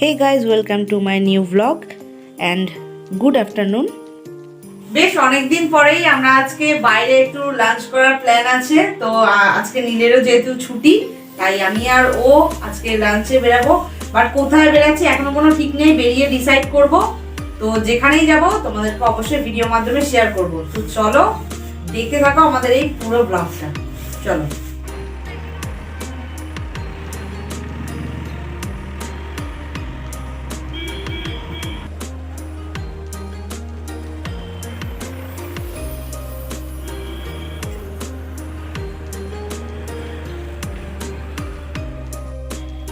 Hey guys, welcome to my new vlog and good afternoon. বেশ অনেকদিন পরেই আমরা আজকে বাইরে একটু লাঞ্চ করার প্ল্যান আছে। তো আজকে নীলেরও যেহেতু ছুটি তাই আমি আর ও আজকে লাঞ্চে বেরাবো। বাট কোথায় বেরাচ্ছি এখনও কোনো ঠিক নেই বেরিয়ে ডিসাইড করব। তো যেখানেই যাব তোমাদেরকে অবশ্যই ভিডিও মাধ্যমে শেয়ার করব। তো চলো দেখতে থাকো আমাদের এই পুরো ব্লগটা চলো।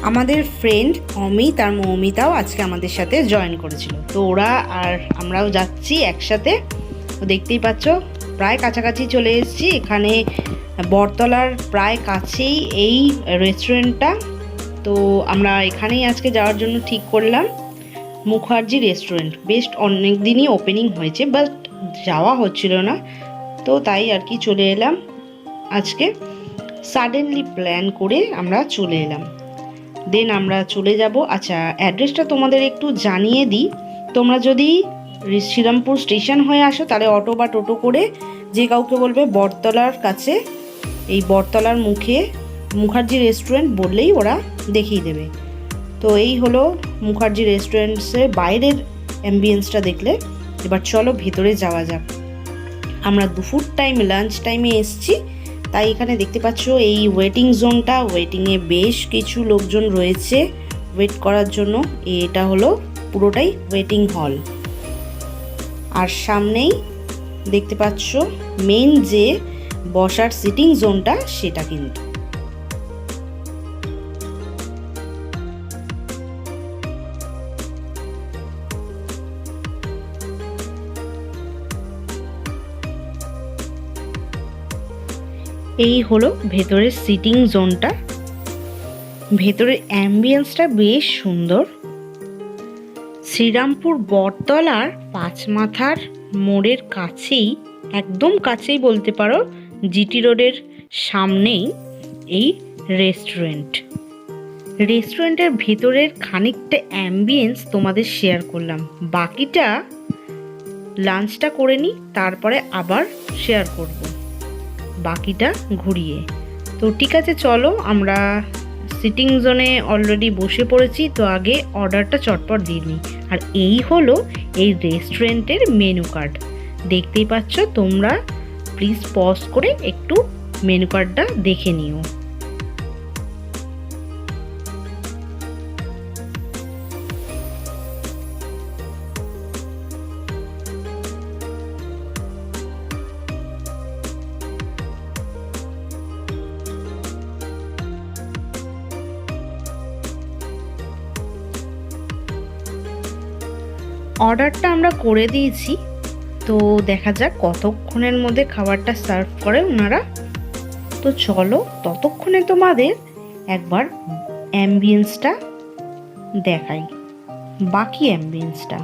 আমাদের ফ্রেন্ড অমিত আর মৌমিতাও আজকে আমাদের সাথে জয়েন করেছিল। তো ওরা আর আমরাও যাচ্ছি একসাথে। দেখতেই পাচ্ছ, প্রায় কাছাকাছি চলে এসেছি। এখানে বটতলার প্রায় কাছেই এই রেস্টুরেন্টটা তো আমরা এখানেই আজকে যাওয়ার জন্য ঠিক করলাম। মুখার্জি রেস্টুরেন্ট বেশ অনেক দিনই ওপেনিং হয়েছে বাট যাওয়া হচ্ছিল না। তো তাই আর কি চলে এলাম। আজকে সাডেনলি প্ল্যান করে আমরা চলে এলাম। দেন আমরা চলে যাব। আচ্ছা অ্যাড্রেসটা তোমাদের একটু জানিয়ে দিই। তোমরা যদি শ্রীরামপুর স্টেশন হয়ে আসো, তাহলে অটো বা টোটো করে যে কাউকে বলবে বটতলার কাছে, এই বটতলার মুখে মুখার্জি রেস্টুরেন্ট বললেই ওরা দেখিয়ে দেবে। তো এই হলো মুখার্জি রেস্টুরেন্টসের বাইরের অ্যাম্বিয়েন্সটা দেখলে। এবার চলো ভেতরে যাওয়া যাক। আমরা দুপুর টাইম লাঞ্চ টাইমে এসছি। তাই এখানে দেখতে পাচ্ছ এই ওয়েটিং জোনটা ওয়েটিংয়ে বেশ কিছু লোকজন রয়েছে ওয়েট করার জন্য। এটা হলো পুরোটাই ওয়েটিং হল আর সামনেই দেখতে পাচ্ছ মেন যে বসার সিটিং জোনটা সেটা কিন্তু। এই হলো ভেতরের সিটিং জোনটা। ভেতরের অ্যাম্বিয়েন্সটা বেশ সুন্দর। শ্রীরামপুর বটতলার পাঁচমাথার মোড়ের কাছেই, একদম কাছেই বলতে পারো, জিটি রোডের সামনেই এই রেস্টুরেন্ট। রেস্টুরেন্টের ভেতরের খানিকটা অ্যাম্বিয়েন্স তোমাদের শেয়ার করলাম। বাকিটা লাঞ্চটা করে নিই, তারপরে আবার শেয়ার করব। বাকিটা ঘুরিয়ে। তো ঠিক আছে, চলো, আমরা সিটিং জোনে অলরেডি বসে পড়েছি, তো আগে অর্ডারটা চটপট দিয়ে আর এই হলো এই রেস্টুরেন্টের মেনু কার্ড দেখতেই পাচ্ছ, তোমরা প্লিজ পজ করে একটু মেনু কার্ডটা দেখে নিও। অর্ডারটা আমরা করে দিয়েছি। তো দেখা যাক কতক্ষণের মধ্যে খাবারটা সার্ভ করে ওনারা। তো চলো ততক্ষণে তোমাদের একবার অ্যাম্বিয়েন্সটা দেখাই। বাকি অ্যাম্বিয়েন্সটা।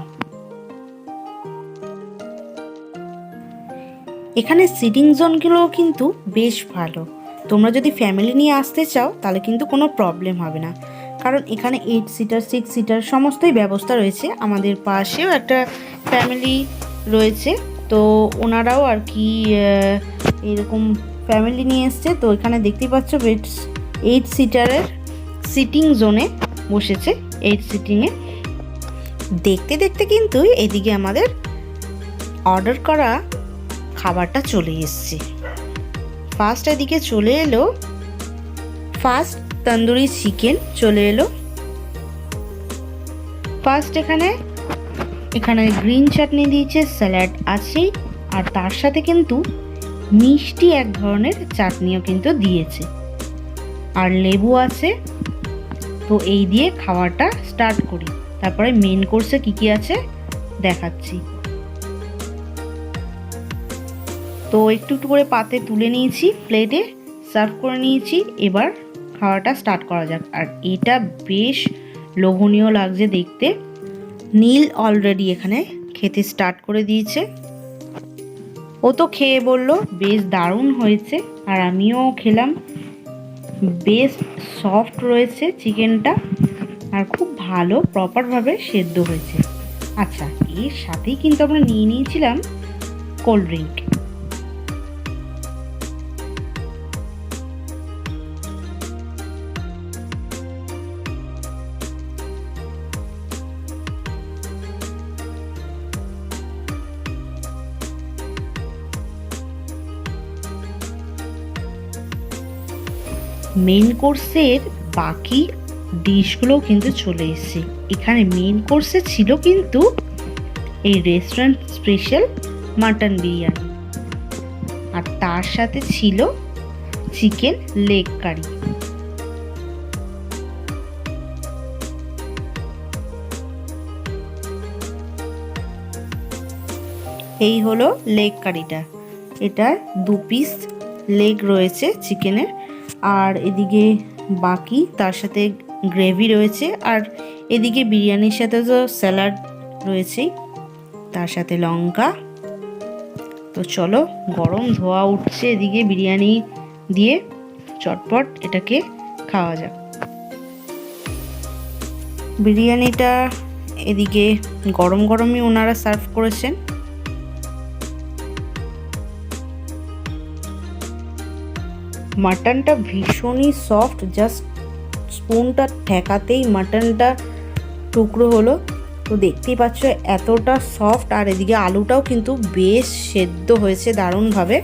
এখানে সিটিং জোনগুলোও কিন্তু বেশ ভালো। তোমরা যদি ফ্যামিলি নিয়ে আসতে চাও, তাহলে কিন্তু কোনো প্রবলেম হবে না। কারণ এখানে এইট সিটার সিক্স সিটার সমস্তই ব্যবস্থা রয়েছে। আমাদের পাশেও একটা ফ্যামিলি রয়েছে। তো ওনারাও আর কি এরকম ফ্যামিলি নিয়ে এসছে। তো এখানে দেখতেই পাচ্ছ বেড এইট সিটারের সিটিং জোনে বসেছে এইট সিটিংয়ে দেখতে দেখতে কিন্তু এদিকে আমাদের অর্ডার করা খাবারটা চলে এসছে। ফার্স্ট এদিকে চলে এলো ফার্স্ট তন্দুরি চিকেন চলে এলো। ফার্স্ট এখানে এখানে গ্রিন চাটনি দিয়েছে, স্যালাড আছেই, আর তার সাথে কিন্তু মিষ্টি এক ধরনের চাটনিও কিন্তু দিয়েছে। আর লেবু আছে, তো এই দিয়ে খাওয়াটা স্টার্ট করি। তারপরে মেন কোর্সে কি কি আছে দেখাচ্ছি। তো একটু একটু করে পাতে তুলে নিয়েছি প্লেটে সার্ভ করে নিয়েছি, এবার খাওয়াটা স্টার্ট করা যাক। আর এটা বেশ লোভনীয় লাগছে দেখতে। নীল অলরেডি এখানে খেতে স্টার্ট করে দিয়েছে। ও তো খেয়ে বলল, বেশ দারুণ হয়েছে। আর আমিও খেলাম। বেশ সফট রয়েছে চিকেনটা। আর খুব ভালো প্রপারভাবে সেদ্ধ হয়েছে। আচ্ছা এর সাথেই কিন্তু আমরা নিয়ে নিয়েছিলাম কোল্ড ড্রিঙ্ক মেন কোর্সের বাকি ডিশগুলোও কিন্তু চলে এসেছে। এখানে মেন কোর্সে ছিল কিন্তু এই রেস্টুরেন্ট স্পেশাল মাটন বিরিয়ানি। আর তার সাথে ছিল চিকেন লেগ কারি এই হলো লেগ কারিটা এটা দু পিস লেগ রয়েছে চিকেনের আর এদিকে বাকি, তার সাথে গ্রেভি রয়েছে, আর এদিকে বিরিয়ানির সাথে তো স্যালাড রয়েছেই, তার সাথে লঙ্কা। তো চলো, গরম ধোয়া উঠছে এদিকে বিরিয়ানি দিয়ে, চটপট এটাকে খাওয়া যাক। বিরিয়ানিটা এদিকে গরম গরমই ওনারা সার্ভ করেছেন। মাটনটা ভীষণই সফট জাস্ট স্পুনটা ঠেকাতেই মাটনটা টুকরো হলো। তো দেখতেই পাচ্ছ এতটা সফট আর এদিকে আলুটাও কিন্তু বেশ সেদ্ধ হয়েছে দারুণভাবে।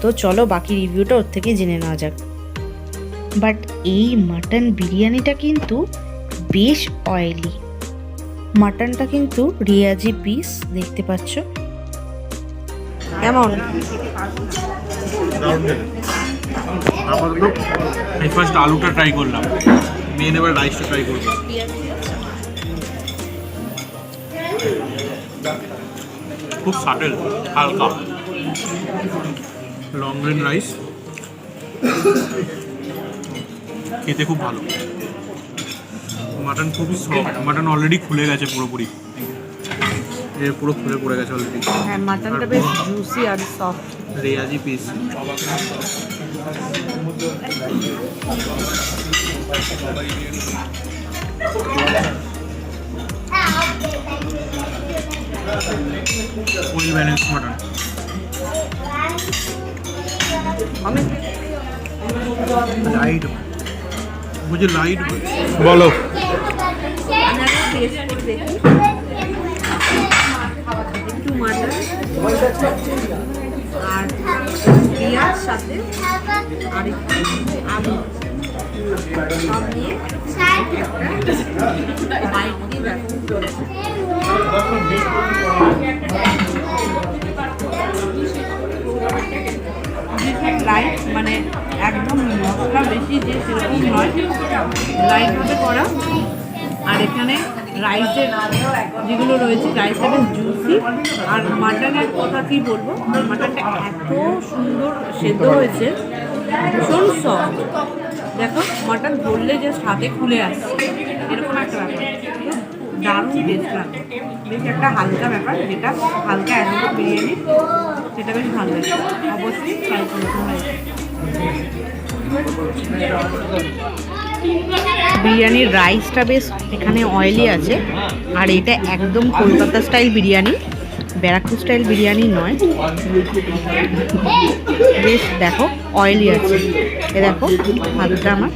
তো চলো বাকি রিভিউটা ওর থেকে জেনে নেওয়া যাক। বাট এই মাটন বিরিয়ানিটা কিন্তু বেশ অয়েলি মাটনটা কিন্তু রিয়াজি পিস দেখতে পাচ্ছ। কেমন? আপাতত আমি ফার্স্ট আলুটা ট্রাই করলাম। মেন এবার রাইসটা ট্রাই করব। খুব সাটেল হালকা। লং গ্রেন রাইস খেতে খুব ভালো। মাটন খুবই সফট মাটন অলরেডি খুলে গেছে পুরোপুরি। এ পুরো খুলে পড়ে গেছে অলরেডি হ্যাঁ মাটনটা বেশ জুসি আর সফট রেয়াজি পিস ফুল ব্যালেন্স মাটন আমি লাইট মুঝে লাইট বলো টেস্ট করে দেখি একটু মাটন আর পেঁয়াজ সাথে আর সব নিয়ে বাইট লাইট মানে একদম মশলা বেশি যে সেরকম নয় লাইটভাবে করা। আর এখানে রাইসের যেগুলো রয়েছে, রাইসটা বেশ জুসি আর মাটনের কথা কি বলব? মাটনটা এত সুন্দর সেদ্ধ হয়েছে, ভীষণ সফট দেখো মাটন ধরলে যে হাতে খুলে আসছে। এরকম একটা ব্যাপার। দারুণ টেস্ট লাগে বেশ একটা হালকা ব্যাপার, যেটা হালকা অ্যাডোবো বিরিয়ানি, সেটা বেশ ভালো লাগে। অবশ্যই ট্রাই করতে বিরিয়ানির রাইসটা বেশ এখানে অয়েলি আছে, আর এটা একদম কলকাতা স্টাইল বিরিয়ানি, ব্যারাকপুর স্টাইল বিরিয়ানি নয়। বেশ দেখো অয়েলি আছে। এ দেখো ভাতটা আমার।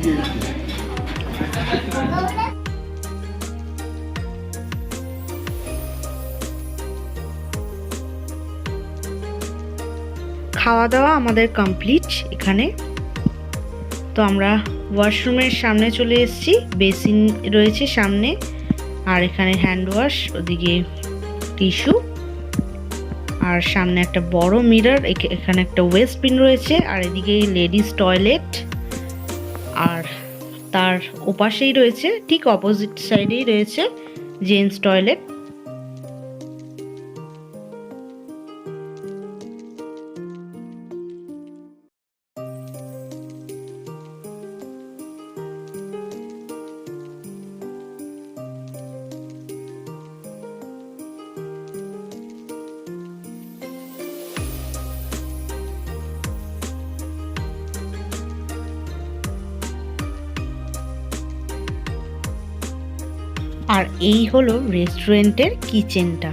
খাওয়া দাওয়া আমাদের কমপ্লিট এখানে। তো আমরা ওয়াশরুমের সামনে চলে এসেছি বেসিন রয়েছে সামনে, আর এখানে হ্যান্ড ওয়াশ ওদিকে টিস্যু আর সামনে একটা বড় মিরর এখানে একটা ওয়েস্ট পিন রয়েছে, আর এদিকে লেডিস টয়লেট আর তার ওপাশেই রয়েছে, ঠিক অপোজিট সাইডেই রয়েছে জেন্টস টয়লেট আর এই হলো রেস্টুরেন্টের কিচেনটা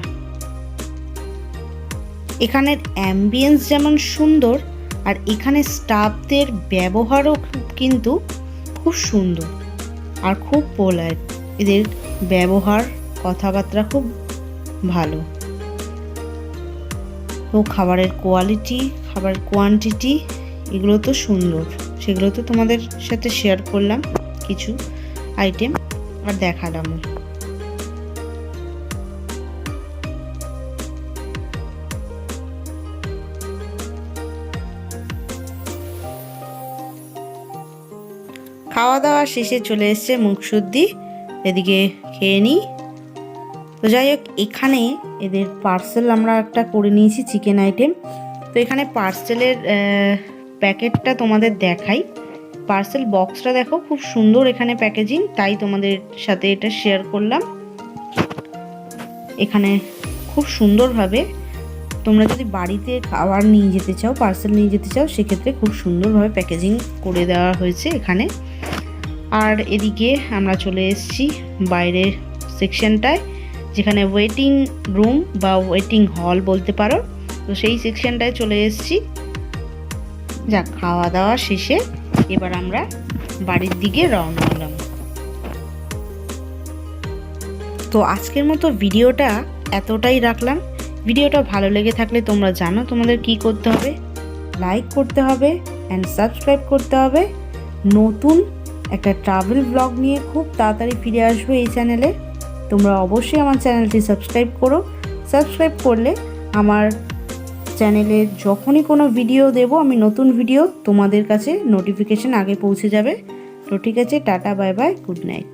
এখানের অ্যাম্বিয়েন্স যেমন সুন্দর, আর এখানে স্টাফদের ব্যবহারও কিন্তু খুব সুন্দর, আর খুব পোলাইট এদের ব্যবহার, কথাবার্তা খুব ভালো। তো খাবারের কোয়ালিটি খাবারের কোয়ান্টিটি এগুলো তো সুন্দর। সেগুলো তো তোমাদের সাথে শেয়ার করলাম কিছু আইটেম আর দেখালামও। খাওয়া দাওয়া শেষে চলে এসছে মুখশুদ্ধি এদিকে খেয়ে নিই। তো যাই হোক, এখানে এদের পার্সেল আমরা একটা করে নিয়েছি চিকেন আইটেম তো এখানে পার্সেলের প্যাকেটটা তোমাদের দেখাই। পার্সেল বক্সটা দেখো, খুব সুন্দর এখানে প্যাকেজিং তাই তোমাদের সাথে এটা শেয়ার করলাম। এখানে খুব সুন্দরভাবে তোমরা যদি বাড়িতে খাবার নিয়ে যেতে চাও পার্সেল নিয়ে যেতে চাও, সেক্ষেত্রে খুব সুন্দরভাবে প্যাকেজিং করে দেওয়া হয়েছে এখানে। আর এদিকে আমরা চলে এসেছি বাইরের সেকশনটায়, যেখানে ওয়েটিং রুম বা ওয়েটিং হল বলতে পারো। তো সেই সেকশনটায় চলে এসেছি। যাক খাওয়া দাওয়া শেষে এবার আমরা বাড়ির দিকে রওনা হলাম। তো আজকের মতো ভিডিওটা এতটাই রাখলাম। ভিডিওটা ভালো লেগে থাকলে তোমরা জানো তোমাদের কি করতে হবে। লাইক করতে হবে অ্যান্ড সাবস্ক্রাইব করতে হবে। নতুন একটা ট্রাভেল ব্লগ নিয়ে খুব তাড়াতাড়ি ফিরে আসব এই চ্যানেলে তোমরা অবশ্যই আমার চ্যানেলটি সাবস্ক্রাইব করো। সাবস্ক্রাইব করলে আমার চ্যানেলে যখনই কোনো ভিডিও দেব, আমি নতুন ভিডিও তোমাদের কাছে নোটিফিকেশান আগে পৌঁছে যাবে। তো ঠিক আছে, tata bye bye good night